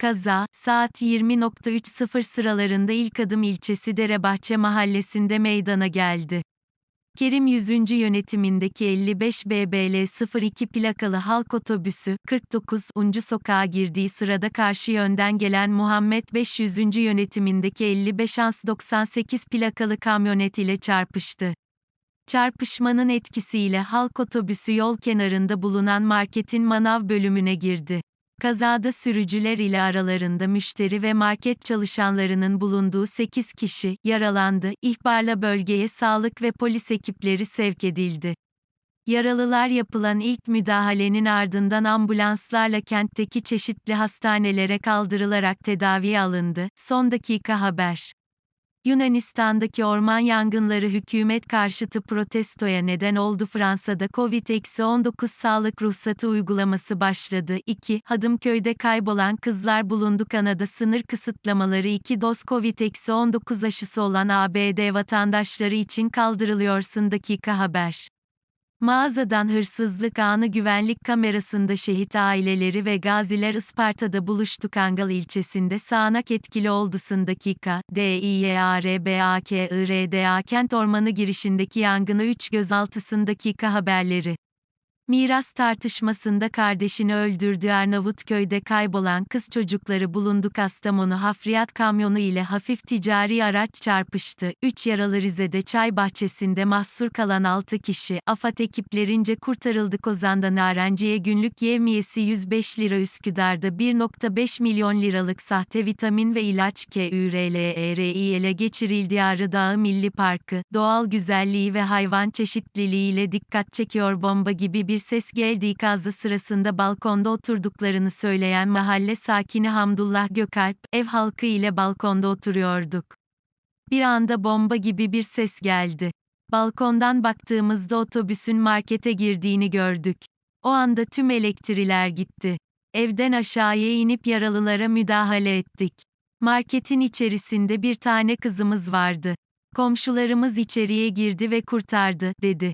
Kaza, saat 20.30 sıralarında İlk Adım ilçesi Derebahçe mahallesinde meydana geldi. Kerim 100. yönetimindeki 55 BBL 02 plakalı halk otobüsü, 49. uncu sokağa girdiği sırada karşı yönden gelen Muhammed 500. yönetimindeki 55 Ans 98 plakalı kamyonet ile çarpıştı. Çarpışmanın etkisiyle halk otobüsü yol kenarında bulunan marketin manav bölümüne girdi. Kazada sürücüler ile aralarında müşteri ve market çalışanlarının bulunduğu 8 kişi yaralandı. İhbarla bölgeye sağlık ve polis ekipleri sevk edildi. Yaralılar yapılan ilk müdahalenin ardından ambulanslarla kentteki çeşitli hastanelere kaldırılarak tedaviye alındı. Son dakika haber. Yunanistan'daki orman yangınları hükümet karşıtı protestoya neden oldu. Fransa'da Covid-19 sağlık ruhsatı uygulaması başladı. 2. Hadımköy'de kaybolan kızlar bulundu. Kanada sınır kısıtlamaları 2 doz Covid-19 aşısı olan ABD vatandaşları için kaldırılıyor. Dakika haber. Mağazadan hırsızlık anı güvenlik kamerasında şehit aileleri ve gaziler Isparta'da buluştu Kangal ilçesinde sağanak etkili oldu dakika, DİYARBAKIRDA kent ormanı girişindeki yangını 3 gözaltı dakika haberleri. Miras tartışmasında kardeşini öldürdüğü Arnavutköy'de kaybolan kız çocukları bulundu. Kastamonu hafriyat kamyonu ile hafif ticari araç çarpıştı. 3 yaralı Rize'de çay bahçesinde mahsur kalan 6 kişi, AFAD ekiplerince kurtarıldı. Kozan'da narenciye günlük yevmiyesi 105 lira Üsküdar'da 1.5 milyon liralık sahte vitamin ve ilaç KÜRLERİ ele geçirildi. Ağrı Dağı Milli Parkı, doğal güzelliği ve hayvan çeşitliliği ile dikkat çekiyor. Bomba gibi bir bir ses geldi ikazı sırasında balkonda oturduklarını söyleyen mahalle sakini Hamdullah Gökalp, ev halkı ile balkonda oturuyorduk. Bir anda bomba gibi bir ses geldi. Balkondan baktığımızda otobüsün markete girdiğini gördük. O anda tüm elektriler gitti. Evden aşağıya inip yaralılara müdahale ettik. Marketin içerisinde bir tane kızımız vardı. Komşularımız içeriye girdi ve kurtardı, dedi.